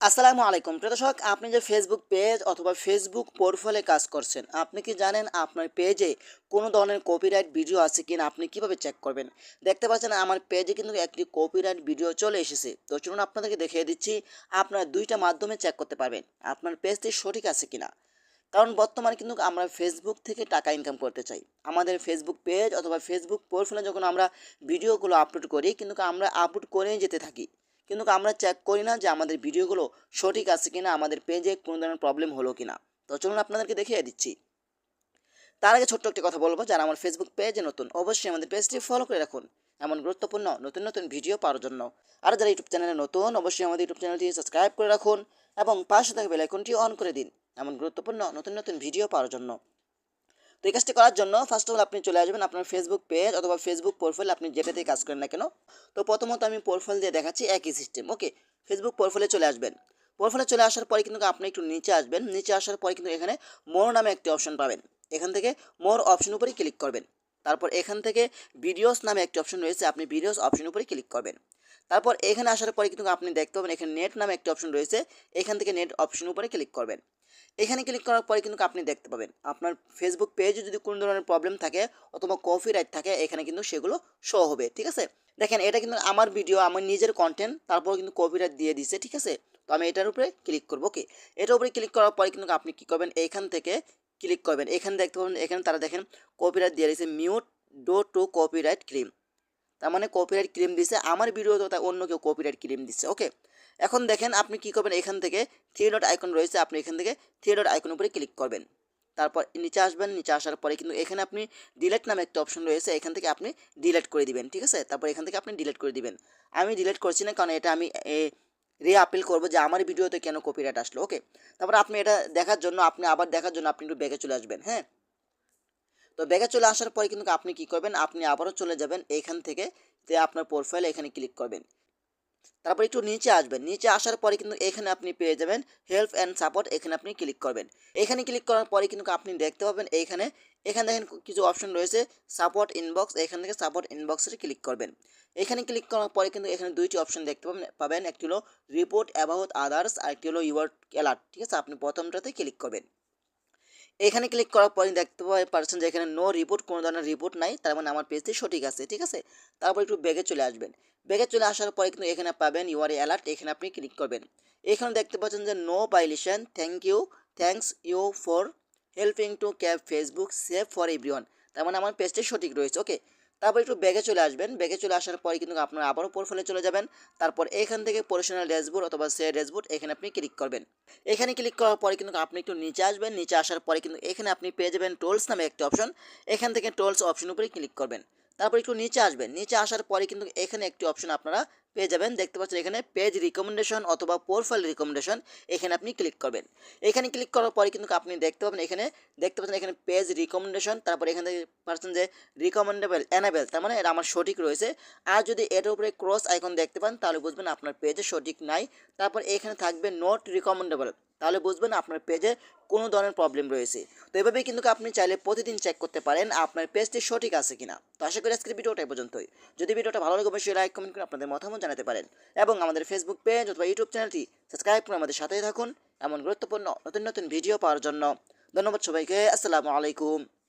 আসসালামু আলাইকুম। প্রিয় দর্শক, আপনি যে ফেসবুক পেজ অথবা ফেসবুক প্রোফাইলে কাজ করছেন, আপনি কি জানেন আপনার পেজে কোনো ধরনের কপিরাইট ভিডিও আছে কিনা? আপনি কীভাবে চেক করবেন? দেখতে পাচ্ছেন আমার পেজে কিন্তু একটি কপিরাইট ভিডিও চলে এসেছে। তো চলুন আপনাদেরকে দেখিয়ে দিচ্ছি, আপনার দুইটা মাধ্যমে চেক করতে পারবেন, আপনার পেজটি সঠিক আছে কিনা? কারণ বর্তমানে কিন্তু আমরা ফেসবুক থেকে টাকা ইনকাম করতে চাই। আমাদের ফেসবুক পেজ অথবা ফেসবুক প্রোফাইলে যখন আমরা ভিডিওগুলো আপলোড করি, কিন্তু আমরা আপলোড করেই যেতে থাকি। কিন্তু আমরা চেক করি না যে আমাদের ভিডিওগুলো সঠিক আছে কিনা, আমাদের পেজে কোনো ধরনের প্রবলেম হলো কিনা। তো চলুন আপনাদেরকে দেখিয়ে দিচ্ছি। তার আগে ছোট্ট একটি কথা বলব, যারা আমার ফেসবুক পেজে নতুন, অবশ্যই আমাদের পেজটি ফলো করে রাখুন। এমন গুরুত্বপূর্ণ, নতুন নতুন ভিডিও পাওয়ার জন্য। আর যারা ইউটিউব চ্যানেলে নতুন, অবশ্যই আমাদের ইউটিউব চ্যানেলটি সাবস্ক্রাইব করে রাখুন এবং পাশে থাকা বেলাইকনটি অন করে দিন। এমন গুরুত্বপূর্ণ, নতুন নতুন ভিডিও পাওয়ার জন্য। তো এই কাজটি করার জন্য ফার্স্ট অফ অল আপনি চলে আসবেন আপনার ফেসবুক পেজ অথবা ফেসবুক প্রোফাইল আপনি যেটাতেই কাজ করেন না কেন। তো প্রথমত আমি প্রোফাইল দিয়ে দেখাচ্ছি একই সিস্টেম ওকে ফেসবুক প্রোফাইলে চলে আসবেন। প্রোফাইলে চলে আসার পরে কিন্তু আপনি একটু নিচে আসবেন। নিচে আসার পরে কিন্তু এখানে মোর নামে একটি অপশন পাবেন। এখান থেকে মোর অপশন উপরে ক্লিক করবেন। তারপর এখান থেকে ভিডিওস নামে একটি অপশন রয়েছে, আপনি ভিডিওস অপশন উপরে ক্লিক করবেন। তারপর এখানে আসার পরে কিন্তু আপনি দেখতে পাবেন এখানে নেট নামে একটি অপশন রয়েছে। এখান থেকে নেট অপশন উপরে ক্লিক করবেন। এখানে ক্লিক করার পরে কিন্তু আপনি দেখতে পাবেন। আপনার ফেসবুক পেজে যদি কোনো ধরনের প্রবলেম থাকে অথবা কপি রাইট থাকে, এখানে কিন্তু সেগুলো শো হবে, ঠিক আছে? দেখেন, এটা কিন্তু আমার ভিডিও আমার নিজের কন্টেন্ট তারপর কিন্তু কপিরাইট দিয়ে দিছে, ঠিক আছে? তো আমি এটার উপরে ক্লিক করব ওকে এটার উপরে ক্লিক করার পরে কিন্তু আপনি কী করবেন? এইখান থেকে ক্লিক করবেন। এখানে দেখতে পাবেন, এখানে তারা দেখেন কপিরাইট দিয়ে দিয়েছে mute due to copyright claim তার মানে কপিরাইট ক্লেম দিছে, আমার ভিডিওতে তাই অন্য কেউ কপিরাইট ক্লেম দিচ্ছে ওকে এখন দেখেন আপনি কি করবেন, এখান থেকে থ্রি ডট আইকন রয়েছে, আপনি এখান থেকে থ্রি ডট আইকন উপরে ক্লিক করবেন। তারপর নিচে আসবেন, নিচে আসার পরে কিন্তু এখানে আপনি ডিলেট নামে একটা অপশন রয়েছে, এখান থেকে আপনি ডিলেট করে দিবেন, ঠিক আছে? তারপর এখান থেকে আপনি ডিলেট করে দিবেন। আমি ডিলেট করছি না, কারণ এটা আমি রে আপিল করব যে আমার ভিডিওতে কেন কপিরাইট আসলো ওকে তারপর আপনি এটা দেখার জন্য, আপনি আবার দেখার জন্য আপনি একটু ব্যাগে চলে আসবেন হ্যাঁ? তো ব্যাগে চলে আসার পরে কিন্তু আপনি কি করবেন, আপনি আবারও চলে যাবেন এইখান থেকে যে আপনার প্রোফাইল এখানে ক্লিক করবেন। তারপর একটু নিচে আসবেন। নিচে আসার পরে কিন্তু এখানে আপনি পেয়ে যাবেন হেল্প অ্যান্ড সাপোর্ট এখানে আপনি ক্লিক করবেন। এখানে ক্লিক করার পরে কিন্তু আপনি দেখতে পাবেন এইখানে এখানে দেখেন কিছু অপশন রয়েছে সাপোর্ট ইনবক্স এখান থেকে সাপোর্ট ইনবক্সে ক্লিক করবেন। এখানে ক্লিক করার পরে কিন্তু এখানে দুইটি অপশন দেখতে পাবেন পাবেন। একটি হলো রিপোর্ট অ্যাবাউট আদার্স আর একটি হলো ইউর অ্যালার্ট ঠিক আছে? আপনি প্রথমটাতে ক্লিক করবেন। এখানে ক্লিক করার পরে দেখতে পারছেন যে এখানে নো রিপোর্ট কোনো ধরনের রিপোর্ট নাই, তার মানে আমার পেজটি সঠিক আছে, ঠিক আছে? তারপর একটু ব্যাগে চলে আসবেন। ব্যাগে চলে আসার পরে কিন্তু এখানে পাবেন ইউআর অ্যালার্ট এখানে আপনি ক্লিক করবেন। এখানে দেখতে পাচ্ছেন যে no violation thank you thanks you for helping to keep Facebook safe for everyone তার মানে আমার পেজটি সঠিক রয়েছে ওকে তারপর একটু ব্যাগে চলে আসবেন। ব্যাগে চলে আসার পরে কিন্তু আপনারা আবারও পোর্টফোলে চলে যাবেন। তারপর এখান থেকে প্রফেশনাল ড্যাশবোর্ড অথবা সে ড্যাশবোর্ড এখানে আপনি ক্লিক করবেন। এখানে ক্লিক করার পরে কিন্তু আপনি একটু নিচে আসবেন। নিচে আসার পরে কিন্তু এখানে আপনি পেয়ে যাবেন টোলস নামে একটি অপশন এখান থেকে টোলস অপশন উপরে ক্লিক করবেন। তারপর একটু নিচে আসবেন। নিচে আসার পরে কিন্তু এখানে একটি অপশন আপনারা পেয়ে যাবেন। দেখতে পাচ্ছেন এখানে পেজ রিকমেন্ডেশন অথবা প্রোফাইল রিকমেন্ডেশন এখানে আপনি ক্লিক করবেন। এখানে ক্লিক করার পরে কিন্তু আপনি দেখতে পাবেন এখানে, দেখতে পাচ্ছেন এখানে পেজ রিকমেন্ডেশন তারপর এখানে পাচ্ছেন যে রিকমেন্ডেবল অ্যানাবেল তার মানে এটা আমার সঠিক রয়েছে। আর যদি এটার উপরে ক্রস আইকন দেখতে পান তাহলে বুঝবেন আপনার পেজে সঠিক নাই। তারপর এখানে থাকবে নট রিকমেন্ডেবল তাহলে বুঝবেন আপনার পেজে কোনো ধরনের প্রবলেম রয়েছে। তো এভাবেই কিন্তু আপনি চাইলে প্রতিদিন চেক করতে পারেন আপনার পেজটি সঠিক আছে কিনা। তো আশা করি আজকের ভিডিওটা পর্যন্তই। যদি ভিডিওটা ভালো লাগে, অবশ্যই লাইক কমেন্ট করে আপনাদের মতামত জানাতে পারেন। এবং আমাদের ফেসবুক পেজ অথবা ইউটিউব চ্যানেলটি সাবস্ক্রাইব করে আমাদের সাথেই থাকুন। এমন গুরুত্বপূর্ণ নতুন নতুন ভিডিও পাওয়ার জন্য। ধন্যবাদ সবাইকে। আসসালামু আলাইকুম।